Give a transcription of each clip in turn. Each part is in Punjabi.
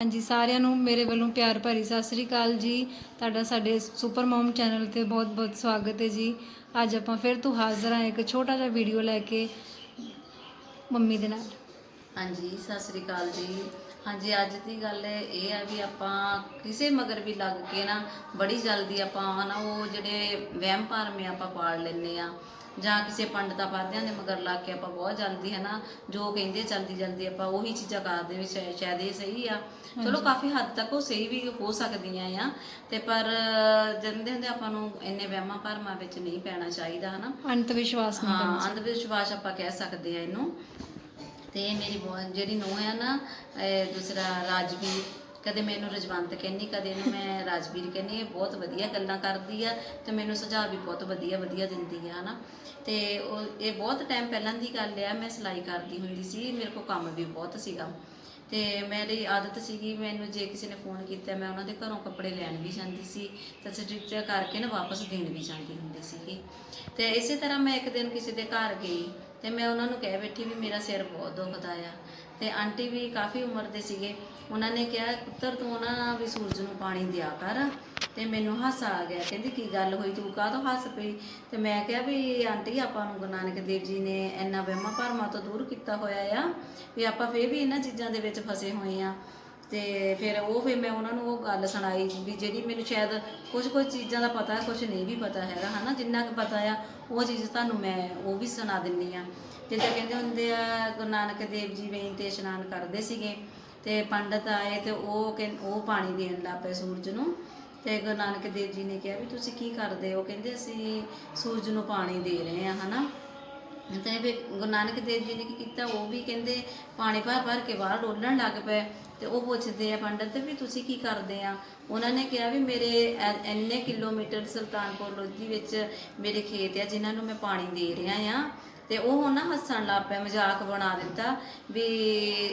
ਹਾਂਜੀ, ਸਾਰਿਆਂ ਨੂੰ ਮੇਰੇ ਵੱਲੋਂ ਪਿਆਰ ਭਰੀ ਸਤਿ ਸ੍ਰੀ ਅਕਾਲ ਜੀ। ਤੁਹਾਡਾ ਸਾਡੇ ਸੁਪਰ ਮਮ ਚੈਨਲ ਤੇ ਬਹੁਤ-ਬਹੁਤ ਸਵਾਗਤ ਹੈ ਜੀ। ਅੱਜ ਆਪਾਂ ਫਿਰ ਤੋਂ ਹਾਜ਼ਰ ਹਾਂ ਇੱਕ ਛੋਟਾ ਜਿਹਾ ਵੀਡੀਓ ਲੈ ਕੇ ਮੰਮੀ ਦੇ ਨਾਲ। ਹਾਂਜੀ, ਸਤਿ ਸ੍ਰੀ ਅਕਾਲ ਜੀ। ਹਾਂਜੀ ਅੱਜ ਦੀ ਗੱਲ ਇਹ ਆ ਵੀ ਆਪਾਂ ਕਿਸੇ ਮਗਰ ਵੀ ਲੱਗ ਕੇ ਨਾ ਬੜੀ ਜਲਦੀ ਆਪਾਂ ਹਨਾ ਉਹ ਜਿਹੜੇ ਵਹਿਮ ਭਰਮ ਆ ਆਪਾਂ ਪਾੜ ਲੈਂਦੇ ਆ। ਜਾਂ ਕਿਸੇ ਪੰਡਤਾਂ ਪਾਦਿਆਂ ਦੇ ਮਗਰ ਲੱਗ ਕੇ ਆਪਾਂ ਬਹੁਤ ਜਲਦੀ ਹਨਾ ਜੋ ਕਹਿੰਦੇ ਜਲਦੀ ਜਲਦੀ ਆਪਾਂ ਉਹੀ ਚੀਜ਼ਾਂ ਕਰਦੇ ਵੀ ਸ਼ਾਇਦ ਸ਼ਾਇਦ ਇਹ ਸਹੀ ਆ। ਚਲੋ ਕਾਫੀ ਹੱਦ ਤੱਕ ਉਹ ਸਹੀ ਵੀ ਹੋ ਸਕਦੀਆਂ ਆ ਤੇ ਪਰ ਜਾਂਦੇ ਹੁੰਦੇ ਆਪਾਂ ਨੂੰ ਇੰਨੇ ਵਹਿਮਾਂ ਭਰਮਾਂ ਵਿੱਚ ਨਹੀਂ ਪੈਣਾ ਚਾਹੀਦਾ ਹਨਾ। ਅੰਤ ਵਿਸ਼ਵਾਸ ਨਹੀਂ ਹਾਂ ਅੰਧ ਵਿਸ਼ਵਾਸ ਆਪਾਂ ਕਹਿ ਸਕਦੇ ਆ ਇਹਨੂੰ। ਤੇ ਮੇਰੀ ਬਹੁ- ਜਿਹੜੀ ਨੂੰਹ ਆ ਨਾ, ਇਹ ਦੂਸਰਾ ਰਾਜਵੀਰ, ਕਦੇ ਮੈਨੂੰ ਰਜਵੰਤ ਕਹਿੰਨੀ ਕਦੇ ਇਹਨੂੰ ਮੈਂ ਰਾਜਵੀਰ ਕਹਿੰਨੀ ਇਹ ਬਹੁਤ ਵਧੀਆ ਗੱਲਾਂ ਕਰਦੀ ਆ ਤੇ ਮੈਨੂੰ ਸੁਝਾਅ ਵੀ ਬਹੁਤ ਵਧੀਆ ਵਧੀਆ ਦਿੰਦੀ ਆ, ਹਨਾ। ਤੇ ਉਹ, ਇਹ ਬਹੁਤ ਟਾਈਮ ਪਹਿਲਾਂ ਦੀ ਗੱਲ ਆ, ਮੈਂ ਸਿਲਾਈ ਕਰਦੀ ਹੁੰਦੀ ਸੀ, ਮੇਰੇ ਕੋਲ ਕੰਮ ਵੀ ਬਹੁਤ ਸੀਗਾ। ਤੇ ਮੇਰੀ ਆਦਤ ਸੀਗੀ, ਮੈਨੂੰ ਜੇ ਕਿਸੇ ਨੇ ਫੋਨ ਕੀਤਾ, ਮੈਂ ਉਹਨਾਂ ਦੇ ਘਰੋਂ ਕੱਪੜੇ ਲੈਣ ਵੀ ਜਾਂਦੀ ਸੀ ਤੇ ਸਟਿਚ ਕਰਕੇ ਨਾ ਵਾਪਸ ਦੇਣ ਵੀ ਜਾਂਦੀ ਹੁੰਦੀ ਸੀਗੀ। ਤੇ ਇਸੇ ਤਰ੍ਹਾਂ ਮੈਂ ਇੱਕ ਦਿਨ ਕਿਸੇ ਦੇ ਘਰ ਗਈ ਤੇ ਮੈਂ ਉਹਨਾਂ ਨੂੰ ਕਹਿ ਬੈਠੀ ਵੀ ਮੇਰਾ ਸਿਰ ਬਹੁਤ ਦੁਖਦਾ ਆ। ਤੇ ਆਂਟੀ ਵੀ ਕਾਫੀ ਉਮਰ ਦੇ ਸੀਗੇ। ਉਹਨਾਂ ਨੇ ਕਿਹਾ, ਪੁੱਤਰ, ਤੂੰ ਨਾ ਵੀ ਸੂਰਜ ਨੂੰ ਪਾਣੀ ਦਿਆ ਕਰ। ਤੇ ਮੈਨੂੰ ਹਾਸਾ ਆ ਗਿਆ। ਕਹਿੰਦੀ, ਕੀ ਗੱਲ ਹੋਈ? ਤੂੰ ਕਾਹਤੋਂ ਹੱਸ ਪਈ? ਤੇ ਮੈਂ ਕਿਹਾ ਵੀ, ਆਂਟੀ, ਆਪਾਂ ਨੂੰ ਗੁਰੂ ਨਾਨਕ ਦੇਵ ਜੀ ਨੇ ਇੰਨਾ ਵਹਿਮਾਂ ਭਰਮਾਂ ਤੋਂ ਦੂਰ ਕੀਤਾ ਹੋਇਆ ਆ ਵੀ ਆਪਾਂ ਫੇਰ ਵੀ ਇਹਨਾਂ ਚੀਜ਼ਾਂ ਦੇ ਵਿੱਚ ਫਸੇ ਹੋਏ ਆ। ਤੇ ਫਿਰ ਉਹ ਫਿਰ ਮੈਂ ਉਹਨਾਂ ਨੂੰ ਉਹ ਗੱਲ ਸੁਣਾਈ ਵੀ ਜਿਹੜੀ ਮੈਨੂੰ ਸ਼ਾਇਦ ਕੁਝ ਕੁਝ ਚੀਜ਼ਾਂ ਦਾ ਪਤਾ ਕੁਝ ਨਹੀਂ ਵੀ ਪਤਾ ਹੈਗਾ, ਹਨਾ, ਜਿੰਨਾ ਕੁ ਪਤਾ ਆ, ਉਹ ਚੀਜ਼ ਤੁਹਾਨੂੰ ਮੈਂ ਉਹ ਵੀ ਸੁਣਾ ਦਿੰਨੀ ਆ। ਜਿੱਦਾਂ ਕਹਿੰਦੇ ਹੁੰਦੇ ਆ, ਗੁਰੂ ਨਾਨਕ ਦੇਵ ਜੀ ਵੇਈਂ ਤੇ ਇਸ਼ਨਾਨ ਕਰਦੇ ਸੀਗੇ ਤੇ ਪੰਡਤ ਆਏ ਤੇ ਉਹ ਕਹਿੰ- ਉਹ ਪਾਣੀ ਦੇਣ ਲੱਗ ਪਏ ਸੂਰਜ ਨੂੰ ਤੇ ਗੁਰੂ ਨਾਨਕ ਦੇਵ ਜੀ ਨੇ ਕਿਹਾ ਵੀ ਤੁਸੀਂ ਕੀ ਕਰਦੇ ਹੋ? ਕਹਿੰਦੇ ਅਸੀਂ ਸੂਰਜ ਨੂੰ ਪਾਣੀ ਦੇ ਰਹੇ ਆ ਹਨਾ। ਤੇ ਫਿਰ ਗੁਰੂ ਨਾਨਕ ਦੇਵ ਜੀ ਨੇ ਕੀ ਕੀਤਾ? ਉਹ ਵੀ ਕਹਿੰਦੇ ਪਾਣੀ ਭਰ ਭਰ ਕੇ ਬਾਹਰ ਡੋਲਣ ਲੱਗ ਪਏ। ਤੇ ਉਹ ਪੁੱਛਦੇ ਆ, ਪੰਡਤ, ਵੀ ਤੁਸੀਂ ਕੀ ਕਰਦੇ ਆ? ਉਹਨਾਂ ਨੇ ਕਿਹਾ ਵੀ ਮੇਰੇ ਇੰਨੇ ਕਿਲੋਮੀਟਰ ਸੁਲਤਾਨਪੁਰ ਲੋਧੀ ਵਿੱਚ ਮੇਰੇ ਖੇਤ ਆ, ਜਿਨ੍ਹਾਂ ਨੂੰ ਮੈਂ ਪਾਣੀ ਦੇ ਰਿਹਾ ਆ। ਤੇ ਉਹ ਹੁਣ ਨਾ ਹੱਸਣ ਲੱਗ ਪਿਆ, ਮਜ਼ਾਕ ਬਣਾ ਦਿੱਤਾ ਵੀ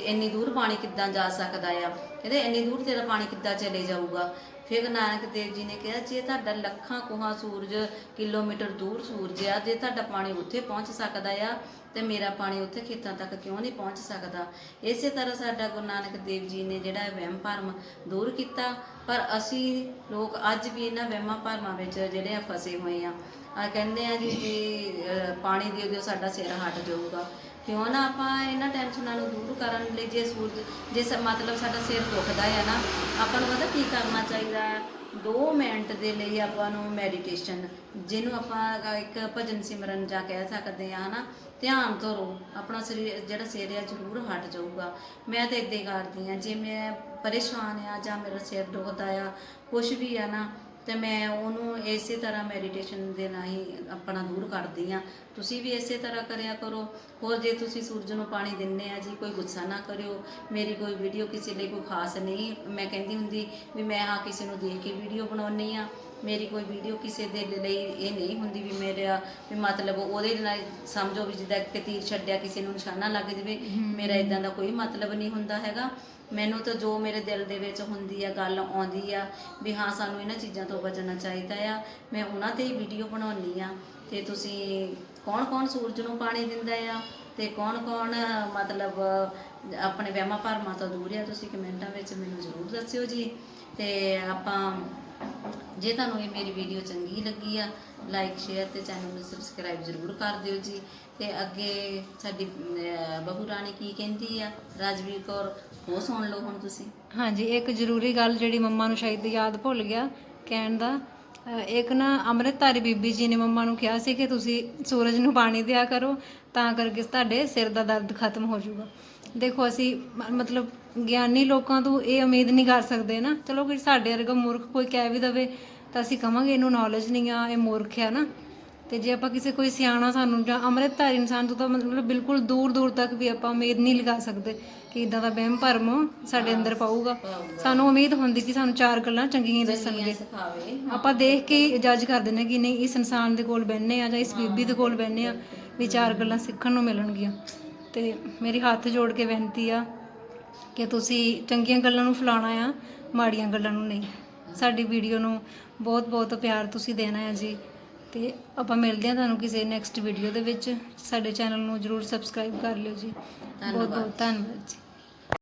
ਇੰਨੀ ਦੂਰ ਪਾਣੀ ਕਿੱਦਾਂ ਜਾ ਸਕਦਾ ਆ? ਕਹਿੰਦੇ, ਇੰਨੀ ਦੂਰ ਤੇਰਾ ਪਾਣੀ ਕਿੱਦਾਂ ਚਲੇ ਜਾਊਗਾ? ਫਿਰ ਗੁਰੂ ਨਾਨਕ ਦੇਵ ਜੀ ਨੇ ਕਿਹਾ ਜੇ ਤੁਹਾਡਾ ਲੱਖਾਂ ਕੋਹਾਂ ਸੂਰਜ ਕਿਲੋਮੀਟਰ ਦੂਰ ਸੂਰਜ ਆ ਜੇ ਤੁਹਾਡਾ ਪਾਣੀ ਉੱਥੇ ਪਹੁੰਚ ਸਕਦਾ ਆ ਤੇ ਮੇਰਾ ਪਾਣੀ ਉੱਥੇ ਖੇਤਾਂ ਤੱਕ ਕਿਉਂ ਨਹੀਂ ਪਹੁੰਚ ਸਕਦਾ? ਇਸੇ ਤਰ੍ਹਾਂ ਸਾਡਾ ਗੁਰੂ ਨਾਨਕ ਦੇਵ ਜੀ ਨੇ ਜਿਹੜਾ ਵਹਿਮ ਭਰਮ ਦੂਰ ਕੀਤਾ ਪਰ ਅਸੀਂ ਲੋਕ ਅੱਜ ਵੀ ਇਹਨਾਂ ਵਹਿਮਾਂ ਭਰਮਾਂ ਵਿੱਚ ਜਿਹੜੇ ਆ ਫਸੇ ਹੋਏ ਆ। ਆ ਕਹਿੰਦੇ ਆ ਜੀ ਵੀ ਅਹ, ਪਾਣੀ ਦੇ ਦਿਓ ਸਾਡਾ ਸਿਰ ਹਟ ਜਾਊਗਾ। ਕਿਉਂ ਨਾ ਆਪਾਂ ਇਹਨਾਂ ਟੈਨਸ਼ਨਾਂ ਨੂੰ ਦੂਰ ਕਰਨ ਲਈ ਜੇ ਸੂਰਜ ਜੇ ਮਤਲਬ ਸਾਡਾ ਸਿਰ ਦੁਖਦਾ ਹੈ ਨਾ, ਆਪਾਂ ਨੂੰ ਪਤਾ ਕੀ ਕਰਨਾ ਚਾਹੀਦਾ? ਹੈ 2 ਮਿੰਟ ਦੇ ਲਈ ਆਪਾਂ ਨੂੰ ਮੈਡੀਟੇਸ਼ਨ ਜਿਹਨੂੰ ਆਪਾਂ ਇੱਕ ਭਜਨ ਸਿਮਰਨ ਜਾਂ ਕਹਿ ਸਕਦੇ ਆ ਹਨਾ ਧਿਆਨ ਤੋਂ ਰੋ ਆਪਣਾ ਸਰੀਰ, ਜਿਹੜਾ ਸਿਰ ਆ, ਜ਼ਰੂਰ ਹਟ ਜਾਊਗਾ। ਮੈਂ ਤਾਂ ਇਦਾਂ ਹੀ ਕਰਦੀ ਆ ਜੇ ਮੈਂ ਪਰੇਸ਼ਾਨ ਆ ਜਾਂ ਮੇਰਾ ਸਿਰ ਦੁਖਦਾ ਆ ਕੁਝ ਵੀ ਆ ਨਾ ਤੇ ਮੈਂ ਉਹਨੂੰ ਇਸੇ ਤਰ੍ਹਾਂ ਮੈਡੀਟੇਸ਼ਨ ਦੇ ਰਾਹੀਂ ਆਪਣਾ ਦੂਰ ਕਰਦੀ ਆ ਤੁਸੀਂ ਵੀ ਇਸੇ ਤਰ੍ਹਾਂ ਕਰਿਆ ਕਰੋ। ਹੋਰ ਜੇ ਤੁਸੀਂ ਸੂਰਜ ਨੂੰ ਪਾਣੀ ਦਿੰਨੇ ਆ ਜੀ, ਕੋਈ ਗੁੱਸਾ ਨਾ ਕਰਿਓ। ਮੇਰੀ ਕੋਈ ਵੀਡੀਓ ਕਿਸੇ ਲਈ ਕੋਈ ਖਾਸ ਨਹੀਂ। ਮੈਂ ਕਹਿੰਦੀ ਹੁੰਦੀ ਵੀ ਮੈਂ ਹਾਂ ਕਿਸੇ ਨੂੰ ਦੇਖ ਕੇ ਵੀਡੀਓ ਬਣਾਉਣੀ ਆ ਮੇਰੀ ਕੋਈ ਵੀਡੀਓ ਕਿਸੇ ਦੇ ਲਈ ਇਹ ਨਹੀਂ ਹੁੰਦੀ ਵੀ ਮੇਰਾ ਵੀ ਮਤਲਬ ਉਹਦੇ ਨਾਲ ਸਮਝੋ ਵੀ ਜਿੱਦਾਂ ਕਿ ਤੀਰ ਛੱਡਿਆ ਕਿਸੇ ਨੂੰ ਨਿਸ਼ਾਨਾ ਲੱਗ ਜਾਵੇ ਮੇਰਾ ਇਦਾਂ ਦਾ ਕੋਈ ਮਤਲਬ ਨਹੀਂ ਹੁੰਦਾ ਹੈਗਾ। ਮੈਨੂੰ ਤਾਂ ਜੋ ਮੇਰੇ ਦਿਲ ਦੇ ਵਿੱਚ ਹੁੰਦੀ ਆ ਗੱਲ ਆਉਂਦੀ ਆ ਵੀ ਹਾਂ ਸਾਨੂੰ ਇਹਨਾਂ ਚੀਜ਼ਾਂ ਤੋਂ ਬਚਣਾ ਚਾਹੀਦਾ ਆ। ਮੈਂ ਉਹਨਾਂ ਤੇ ਹੀ ਵੀਡੀਓ ਬਣਾਉਣੀ ਆ। ਤੇ ਤੁਸੀਂ ਕੌਣ ਕੌਣ ਸੂਰਜ ਨੂੰ ਪਾਣੀ ਦਿੰਦਾ ਆ? ਤੇ ਕੌਣ ਕੌਣ ਮਤਲਬ ਆਪਣੇ ਵਹਿਮਾਂ ਭਰਮਾਂ ਤੋਂ ਦੂਰ ਆ? ਤੁਸੀਂ ਕਮੈਂਟਾਂ ਵਿੱਚ ਮੈਨੂੰ ਜ਼ਰੂਰ ਦੱਸਿਓ ਜੀ। ਤੇ ਆਪਾਂ ਜੇ ਤੁਹਾਨੂੰ ਇਹ ਮੇਰੀ ਵੀਡੀਓ ਚੰਗੀ ਲੱਗੀ ਆ ਲਾਈਕ ਸ਼ੇਅਰ ਤੇ ਚੈਨਲ ਨੂੰ ਸਬਸਕ੍ਰਾਈਬ ਜ਼ਰੂਰ ਕਰ ਦਿਓ ਜੀ। ਤੇ ਅੱਗੇ ਸਾਡੀ ਬਹੂ ਰਾਣੀ ਕੀ ਕਹਿੰਦੀ ਆ, ਰਾਜਵੀਰ ਕੌਰ, ਉਹ ਸੁਣ ਲਓ ਹੁਣ ਤੁਸੀਂ। ਹਾਂਜੀ, ਇੱਕ ਜ਼ਰੂਰੀ ਗੱਲ ਜਿਹੜੀ ਮੰਮਾ ਨੂੰ ਸ਼ਾਇਦ ਯਾਦ ਭੁੱਲ ਗਿਆ ਕਹਿਣ ਦਾ ਇੱਕ ਨਾ ਅੰਮ੍ਰਿਤਧਾਰੀ ਬੀਬੀ ਜੀ ਨੇ ਮੰਮਾ ਨੂੰ ਕਿਹਾ ਸੀ ਕਿ ਤੁਸੀਂ ਸੂਰਜ ਨੂੰ ਪਾਣੀ ਦਿਆ ਕਰੋ, ਤਾਂ ਕਰਕੇ ਤੁਹਾਡੇ ਸਿਰ ਦਾ ਦਰਦ ਖਤਮ ਹੋ ਜਾਊਗਾ। ਦੇਖੋ ਅਸੀਂ ਮ- ਮਤਲਬ ਗਿਆਨੀ ਲੋਕਾਂ ਤੋਂ ਇਹ ਉਮੀਦ ਨਹੀਂ ਕਰ ਸਕਦੇ ਨਾ। ਚਲੋ ਕੋਈ ਸਾਡੇ ਵਰਗਾ ਮੂਰਖ ਕੋਈ ਕਹਿ ਵੀ ਦਵੇ ਤਾਂ ਅਸੀਂ ਕਵਾਂਗੇ ਇਹਨੂੰ ਨੌਲੇਜ ਨਹੀਂ ਆ ਇਹ ਮੂਰਖ ਆ ਨਾ। ਤੇ ਜੇ ਆਪਾਂ ਕਿਸੇ ਕੋਈ ਸਿਆਣਾ ਸਾਨੂੰ ਜਾਂ ਅੰਮ੍ਰਿਤਧਾਰੀ ਇਨਸਾਨ ਤੋਂ ਤਾਂ ਮਤਲਬ ਬਿਲਕੁਲ ਦੂਰ ਦੂਰ ਤੱਕ ਵੀ ਆਪਾਂ ਉਮੀਦ ਨਹੀਂ ਲਗਾ ਸਕਦੇ ਕਿ ਇਦਾਂ ਦਾ ਵਹਿਮ ਭਰਮ ਸਾਡੇ ਅੰਦਰ ਪਾਊਗਾ। ਸਾਨੂੰ ਉਮੀਦ ਹੁੰਦੀ ਕਿ ਸਾਨੂੰ ਚਾਰ ਗੱਲਾਂ ਚੰਗੀਆਂ ਹੀ ਦੱਸਣਗੇ। ਸਿਖਾਵੇ ਆਪਾਂ ਦੇਖ ਕੇ ਜੱਜ ਕਰ ਦਿੰਦੇ ਕਿ ਨਹੀਂ ਇਸ ਇਨਸਾਨ ਦੇ ਕੋਲ ਬੈਠਨੇ ਆ ਜਾਂ ਇਸ ਬੀਬੀ ਦੇ ਕੋਲ ਬੈਠਨੇ ਆ ਵੀ ਚਾਰ ਗੱਲਾਂ ਸਿੱਖਣ ਨੂੰ ਮਿਲਣਗੀਆਂ। ਤੇ ਮੇਰੀ ਹੱਥ ਜੋੜ ਕੇ ਬੇਨਤੀ ਆ ਕਿ ਤੁਸੀਂ ਚੰਗੀਆਂ ਗੱਲਾਂ ਨੂੰ ਫਲਾਣਾ ਆ ਮਾੜੀਆਂ ਗੱਲਾਂ ਨੂੰ ਨਹੀਂ। ਸਾਡੀ ਵੀਡੀਓ ਨੂੰ ਬਹੁਤ ਬਹੁਤ ਪਿਆਰ ਤੁਸੀਂ ਦੇਣਾ ਹੈ ਜੀ। ਤੇ ਆਪਾਂ ਮਿਲਦੇ ਹਾਂ ਤੁਹਾਨੂੰ ਕਿਸੇ ਨੈਕਸਟ ਵੀਡੀਓ ਦੇ ਵਿੱਚ। ਸਾਡੇ ਚੈਨਲ ਨੂੰ ਜਰੂਰ ਸਬਸਕ੍ਰਾਈਬ ਕਰ ਲਿਓ ਜੀ। ਬਹੁਤ ਬਹੁਤ ਧੰਨਵਾਦ ਜੀ।